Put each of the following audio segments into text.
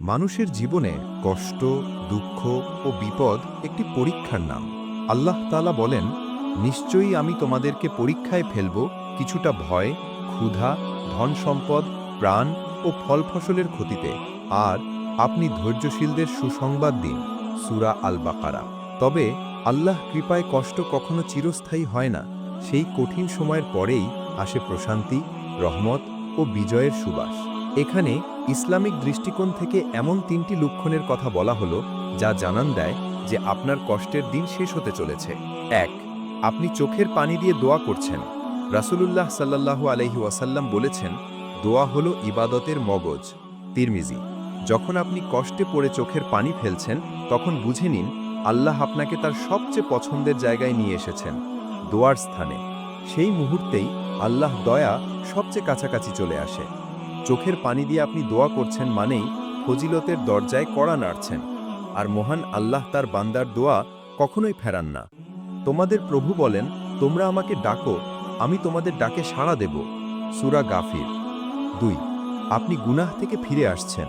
মানুষের জীবনে কষ্ট, দুঃখ ও বিপদ একটি পরীক্ষার নাম। আল্লাহ তালা বলেন, নিশ্চয়ই আমি তোমাদেরকে পরীক্ষায় ফেলব কিছুটা ভয়, ক্ষুধা ধন সম্পদ প্রাণ ও ফল ফসলের ক্ষতিতে। আর আপনি ধৈর্যশীলদের সুসংবাদ দিন। সুরা আল বাকারা তবে আল্লাহ কৃপায় কষ্ট কখনো চিরস্থায়ী হয় না। সেই কঠিন সময়ের পরেই আসে প্রশান্তি, রহমত ও বিজয়ের সুবাস। এখানে ইসলামিক দৃষ্টিকোণ থেকে এমন তিনটি লক্ষণের কথা বলা হলো, যা জানান দেয় যে আপনার কষ্টের দিন শেষ হতে চলেছে। এক, আপনি চোখের পানি দিয়ে দোয়া করছেন। রাসূলুল্লাহ সাল্লাল্লাহু আলহি ওয়াসাল্লাম বলেছেন, দোয়া হলো ইবাদতের মগজ। তিরমিজি, যখন আপনি কষ্টে পড়ে চোখের পানি ফেলছেন, তখন বুঝে নিন, আল্লাহ আপনাকে তার সবচেয়ে পছন্দের জায়গায় নিয়ে এসেছেন, দোয়ার স্থানে। সেই মুহূর্তেই আল্লাহ দয়া সবচেয়ে কাছাকাছি চলে আসে। চোখের পানি দিয়ে আপনি দোয়া করছেন মানেই ফজিলতের দরজায় কড়া নাড়ছেন। আর মহান আল্লাহ তার বান্দার দোয়া কখনোই ফেরান না। তোমাদের প্রভু বলেন, তোমরা আমাকে ডাকো, আমি তোমাদের ডাকে সাড়া দেব। সুরা গাফির। দুই, আপনি গুনাহ থেকে ফিরে আসছেন।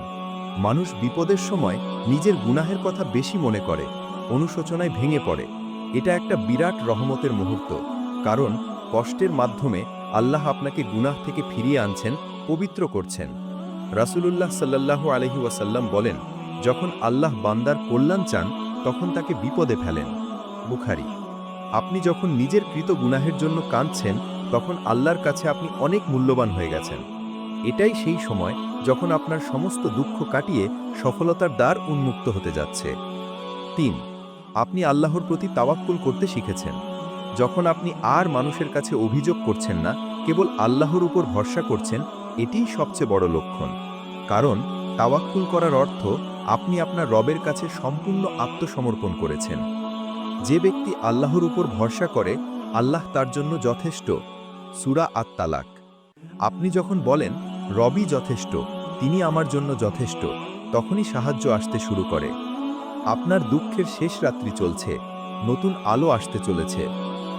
মানুষ বিপদের সময় নিজের গুনাহের কথা বেশি মনে করে, অনুশোচনায় ভেঙে পড়ে। এটা একটা বিরাট রহমতের মুহূর্ত। কারণ কষ্টের মাধ্যমে আল্লাহ আপনাকে গুনাহ থেকে ফিরিয়ে আনছেন পবিত্র করছেন। রাসূলুল্লাহ সাল্লাল্লাহু আলহি ওয়াসাল্লাম বলেন, যখন আল্লাহ বান্দার কল্যাণ চান, তখন তাকে বিপদে ফেলেন। বুখারি, আপনি যখন নিজের কৃত গুনাহের জন্য কাঁদছেন, তখন আল্লাহর কাছে আপনি অনেক মূল্যবান হয়ে গেছেন। এটাই সেই সময় যখন আপনার সমস্ত দুঃখ কাটিয়ে সফলতার দ্বার উন্মুক্ত হতে যাচ্ছে। তিন, আপনি আল্লাহর প্রতি তাওয়াক্কুল করতে শিখেছেন। যখন আপনি আর মানুষের কাছে অভিযোগ করছেন না, কেবল আল্লাহর উপর ভরসা করছেন এটিই সবচেয়ে বড় লক্ষণ। কারণ, তাওয়াক্কুল করার অর্থ আপনি আপনার রবের কাছে সম্পূর্ণ আত্মসমর্পণ করেছেন। যে ব্যক্তি আল্লাহর উপর ভরসা করে, আল্লাহ তার জন্য যথেষ্ট। সুরা আত তালাক আপনি যখন বলেন, রবি যথেষ্ট, তিনি আমার জন্য যথেষ্ট, তখনই সাহায্য আসতে শুরু করে। আপনার দুঃখের শেষ রাত্রি চলছে, নতুন আলো আসতে চলেছে।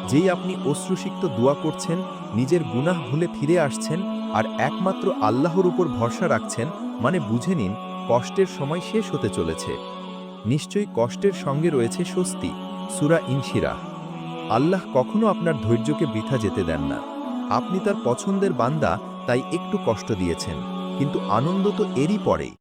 যেই আপনি অশ্রুসিক্ত দোয়া করছেন, নিজের গুনাহ ভুলে ফিরে আসছেন আর একমাত্র আল্লাহর উপর ভরসা রাখছেন মানে বুঝে নিন, কষ্টের সময় শেষ হতে চলেছে। নিশ্চয়ই কষ্টের সঙ্গে রয়েছে স্বস্তি। সুরা ইনশিরা আল্লাহ কখনো আপনার ধৈর্যকে বৃথা যেতে দেন না। আপনি তার পছন্দের বান্দা, তাই একটু কষ্ট দিয়েছেন। কিন্তু আনন্দ তো এরই পরেই